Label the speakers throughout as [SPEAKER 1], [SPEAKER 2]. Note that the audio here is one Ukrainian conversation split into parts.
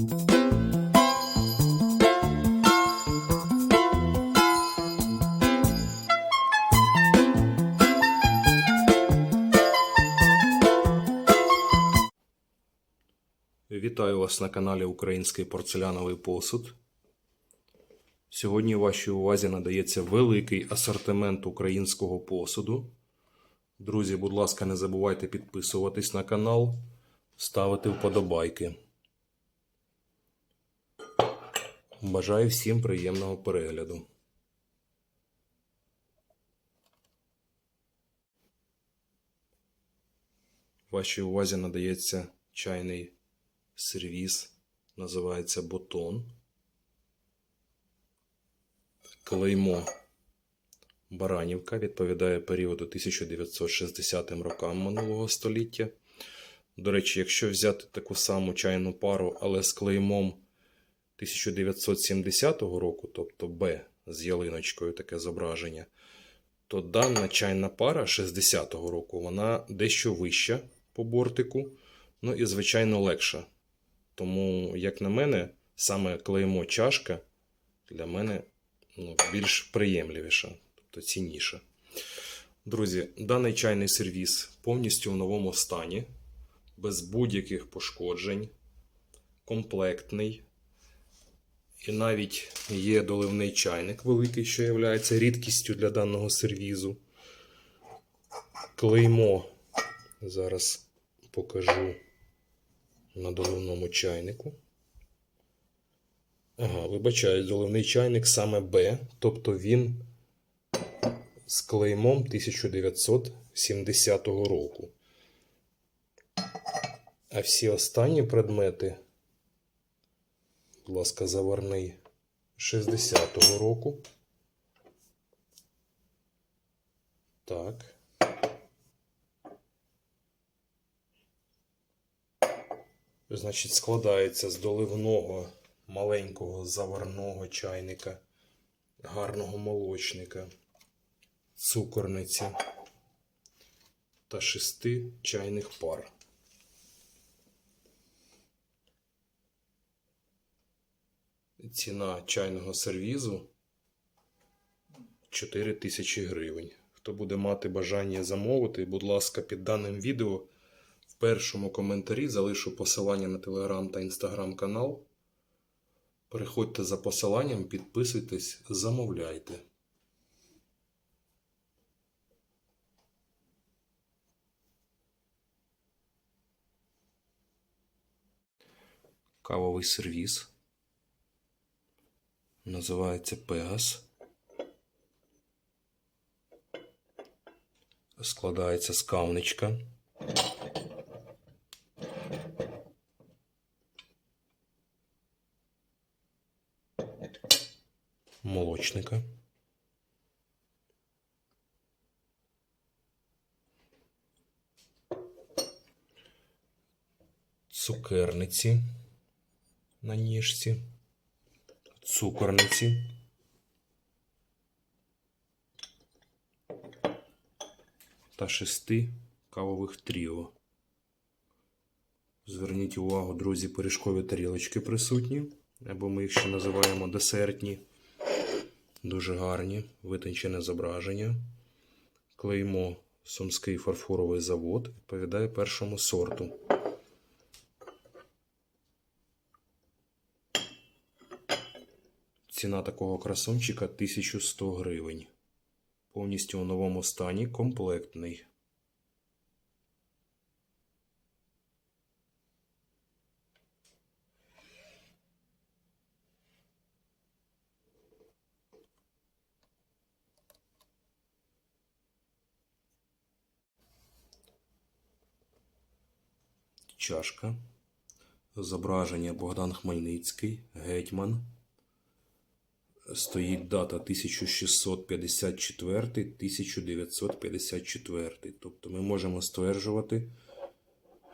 [SPEAKER 1] Вітаю вас на каналі Український порцеляновий посуд. Сьогодні вашій увазі надається великий асортимент українського посуду. Друзі, будь ласка, не забувайте підписуватись на канал, ставити вподобайки. Бажаю всім приємного перегляду. Вашій увазі надається чайний сервіс, називається Бутон. Клеймо Баранівка відповідає періоду 1960 рокам минулого століття. До речі, якщо взяти таку саму чайну пару, але з клеймом 1970 року, тобто Б з ялиночкою таке зображення, то дана чайна пара 60-го року вона дещо вища по бортику, ну і звичайно легша. Тому, як на мене, саме клеймо чашка для мене ну, більш приємливіша, тобто цінніша. Друзі, даний чайний сервіс повністю в новому стані, без будь-яких пошкоджень, комплектний. І навіть є доливний чайник великий, що є рідкістю для даного сервізу. Клеймо зараз покажу на доливному чайнику. Ага, вибачаю, доливний чайник саме Б, тобто він з клеймом 1970 року. А всі останні предмети, будь ласка, заварний 60-го року. Так. Значить, складається з доливного маленького заварного чайника, гарного молочника, цукорниці та шести чайних пар. Ціна чайного сервізу 4 тисячі гривень. Хто буде мати бажання замовити, будь ласка, під даним відео в першому коментарі залишу посилання на телеграм та інстаграм канал. Переходьте за посиланням, підписуйтесь, замовляйте. Кавовий сервіс. Називається Пегас. Складається з кавничка. молочника. Цукерниці на ніжці, цукорниці. Та шести кавових тріо. Зверніть увагу, друзі, пиріжкові тарілочки присутні, або ми їх ще називаємо десертні. Дуже гарні, витончене зображення. Клеймо Сумський фарфоровий завод відповідає першому сорту. Ціна такого красунчика 1100 гривень. Повністю у новому стані комплектний. чашка. Зображення Богдан Хмельницький, гетьман. Стоїть дата 1654-1954. Тобто ми можемо стверджувати,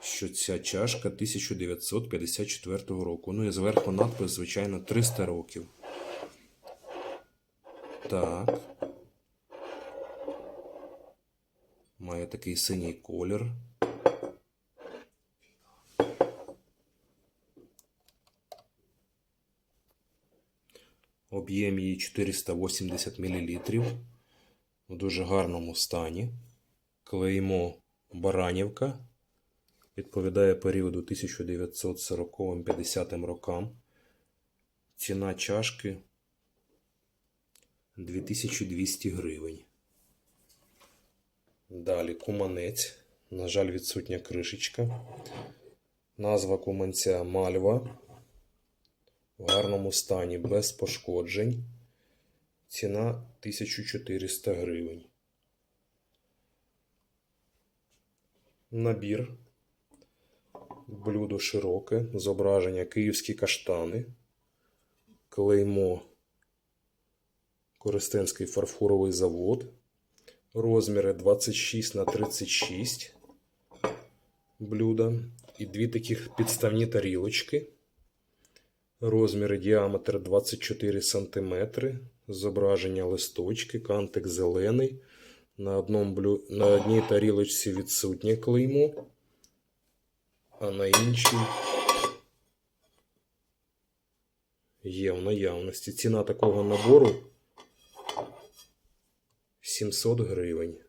[SPEAKER 1] що ця чашка 1954 року. Ну і зверху надпис, звичайно, 300 років. Так. Має такий синій колір. Об'єм її 480 мл. В дуже гарному стані. Клеймо Баранівка. Відповідає періоду 1940-50 рокам. Ціна чашки 2200 гривень. Далі куманець. На жаль, відсутня кришечка. Назва куманця Мальва. В гарному стані без пошкоджень. Ціна 1400 гривень. Набір. Блюдо широке. Зображення київські каштани. Клеймо Коростенський фарфоровий завод. Розміри 26 на 36 блюда. І дві таких підставні тарілочки. Розміри діаметр 24 см. Зображення листочки, кантик зелений. На, одному на одній тарілочці відсутнє клеймо, а на іншій є в наявності. Ціна такого набору 700 гривень.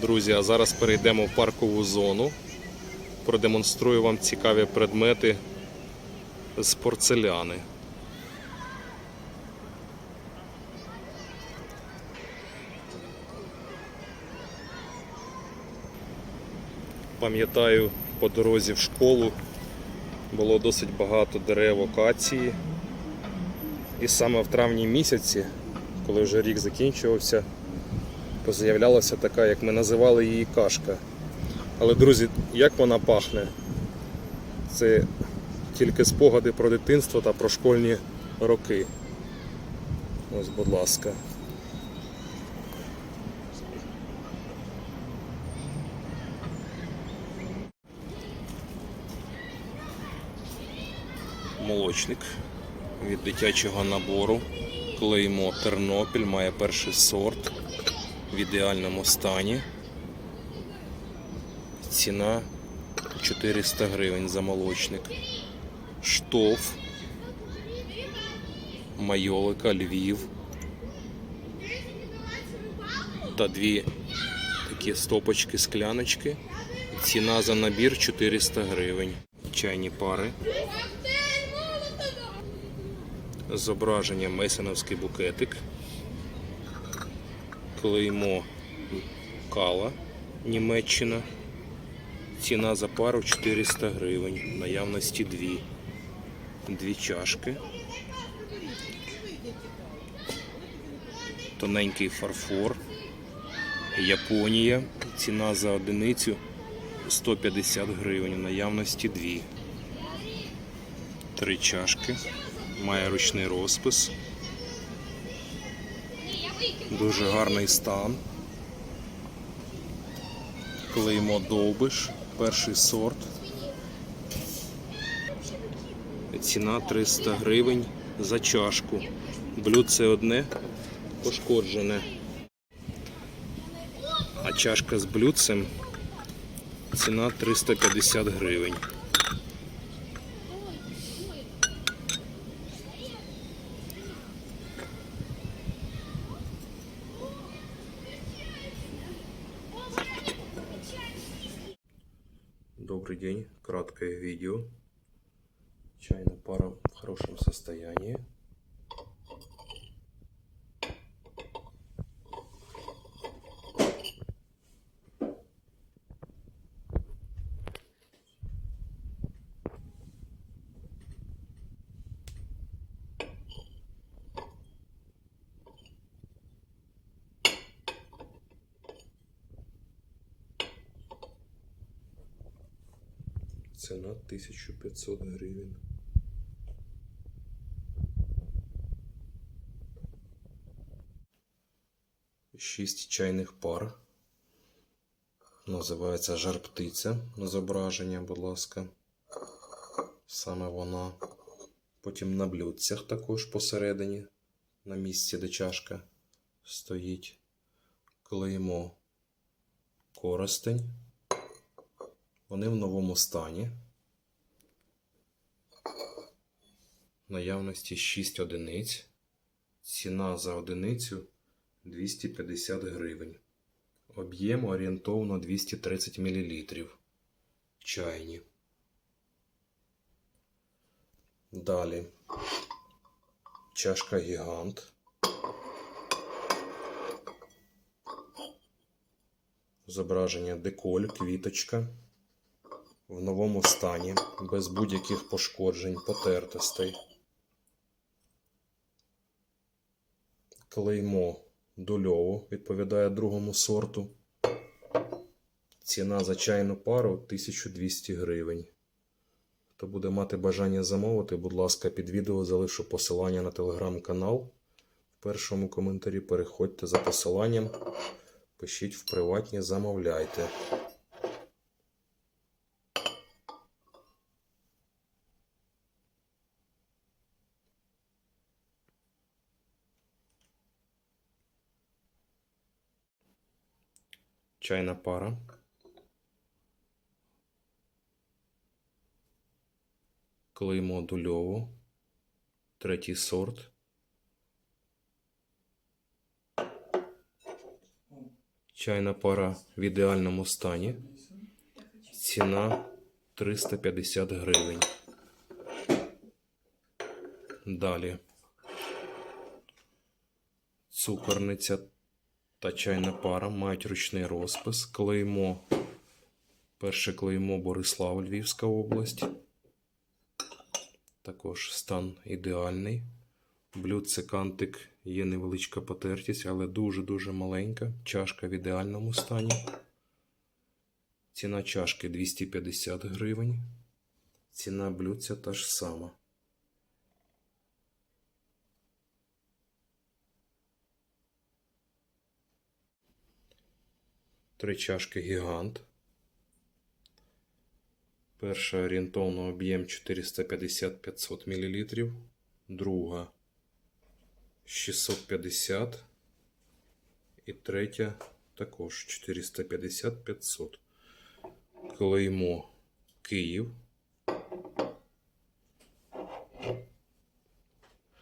[SPEAKER 1] Друзі, а зараз перейдемо в паркову зону. Продемонструю вам цікаві предмети з порцеляни. Пам'ятаю, по дорозі в школу було досить багато дерев акації. І саме в травні місяці, коли вже рік закінчувався, поз'являлася така, як ми називали її кашка. Але, друзі, як вона пахне? Це тільки спогади про дитинство та про школьні роки. Ось, будь ласка. Молочник від дитячого набору. Клеймо Тернопіль має перший сорт в ідеальному стані. Ціна 400 гривень за молочник. Штоф. Майолика, Львів. Та дві такі стопочки, скляночки. Ціна за набір 400 гривень. Чайні пари. Зображення Месеновський букетик. Клеймо Кала, Німеччина. Ціна за пару 400 гривень. Наявності дві. Дві чашки. Тоненький фарфор. Японія. Ціна за одиницю 150 гривень. Наявності дві. Три чашки. Має ручний розпис. Дуже гарний стан. Клеймо довбиш, перший сорт. Ціна 300 гривень за чашку. Блюдце одне пошкоджене. А чашка з блюдцем ціна 350 гривень. Ціна 1500 гривень. Шість чайних пар. Називається жар птиця на зображення, будь ласка. Саме вона. Потім на блюдцях також посередині, на місці, де чашка стоїть. Клеймо Коростень. Вони в новому стані. Наявності 6 одиниць. Ціна за одиницю 250 гривень. Об'єм орієнтовно 230 мл. Чайні. Далі. Чашка гігант. Зображення деколь, квіточка. В новому стані, без будь-яких пошкоджень, потертостей. Клеймо дульово відповідає другому сорту. Ціна за чайну пару 1200 гривень. Хто буде мати бажання замовити, будь ласка, під відео залишу посилання на телеграм-канал. В першому коментарі переходьте за посиланням, пишіть в приватні, замовляйте. Чайна пара. Клеймо дульово. Третій сорт. Чайна пара в ідеальному стані. Ціна 350 гривень. Далі. Цукорниця та чайна пара мають ручний розпис. Клеймо. Перше клеймо Борислав, Львівська область. Також стан ідеальний. Блюдце кантик є невеличка потертість, але дуже-дуже маленька. Чашка в ідеальному стані. Ціна чашки 250 гривень. Ціна блюдця та ж сама. Три чашки гігант. Перша орієнтовно об'єм 450-500 мл. Друга 650. І третя також 450-500. Клеймо Київ.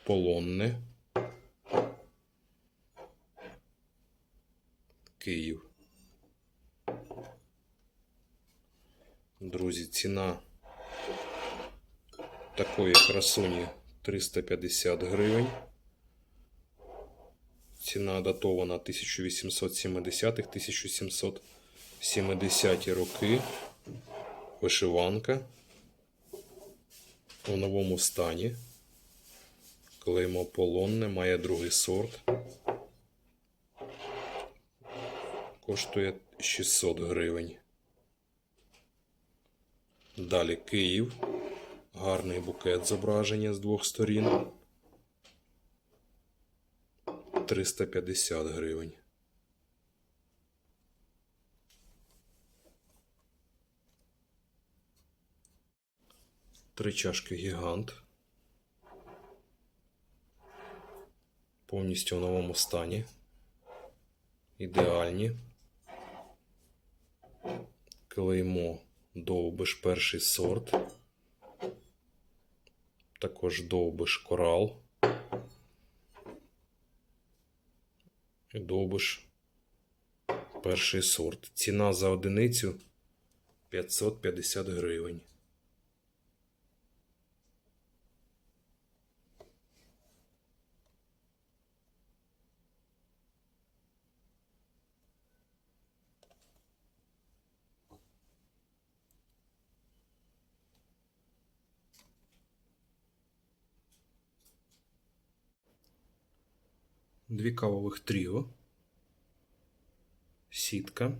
[SPEAKER 1] Полонне. Київ. Друзі, ціна такої красуні 350 гривень. Ціна датована 1870-1770 роки. Вишиванка у новому стані. Клеймо полонне, має другий сорт. Коштує 600 гривень. Далі Київ. Гарний букет зображення з двох сторін. 350 гривень. Три чашки гігант. Повністю в новому стані. Ідеальні. Клеймо довбиш перший сорт. Також довбиш корал. І довбиш перший сорт. Ціна за одиницю 550 гривень. Дві кавових тріо. Сітка.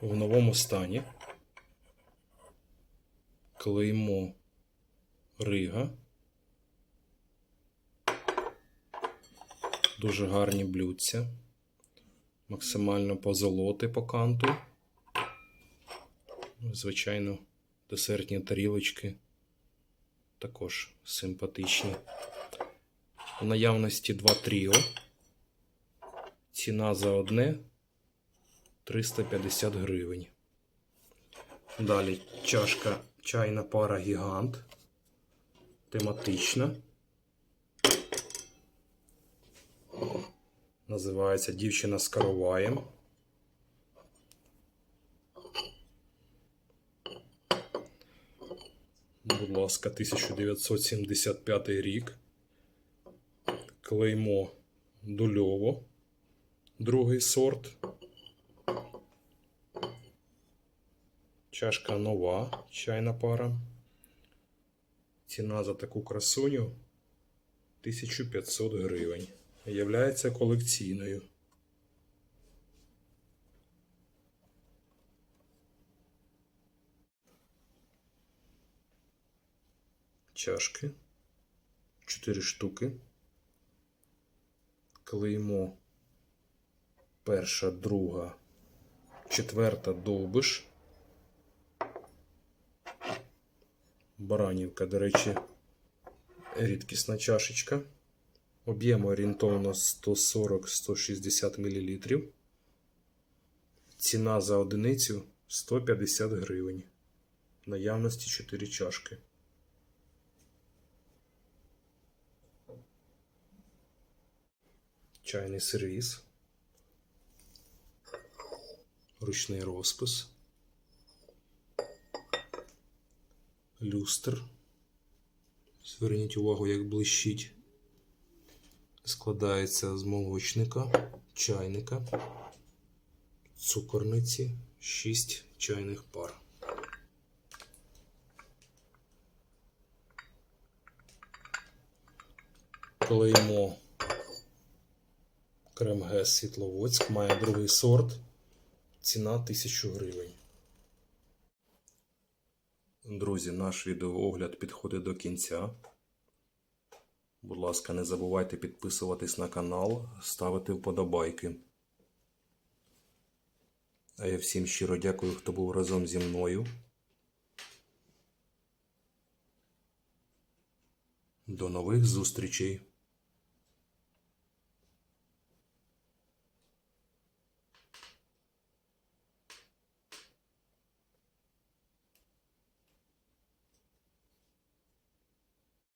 [SPEAKER 1] В новому стані. Клеймо Рига. Дуже гарні блюдця. Максимально позолоти по канту. Звичайно, десертні тарілочки також симпатичні. У наявності два тріо. Ціна за одне 350 гривень. Далі чашка чайна пара гігант. Тематична. Називається Дівчина з караваєм. Будь ласка, 1975 рік. Клеймо Дульово. Другий сорт. Чашка нова, чайна пара. Ціна за таку красуню 1500 гривень. Являється колекційною. Чашки. 4 штуки. Клеймо. Перша, друга, четверта довбиш. Баранівка, до речі, рідкісна чашечка. Об'єм орієнтовно 140-160 мл. Ціна за одиницю 150 гривень. Наявності 4 чашки. Чайний сервіс. Ручний розпис. люстр. Зверніть увагу, як блищить. Складається з молочника, чайника, цукорниці, 6 чайних пар. Клеймо Кремгес Світловодськ має другий сорт. Ціна 1000 гривень. Друзі, наш відеоогляд підходить до кінця. Будь ласка, не забувайте підписуватись на канал, ставити вподобайки. А я всім щиро дякую, хто був разом зі мною. До нових зустрічей!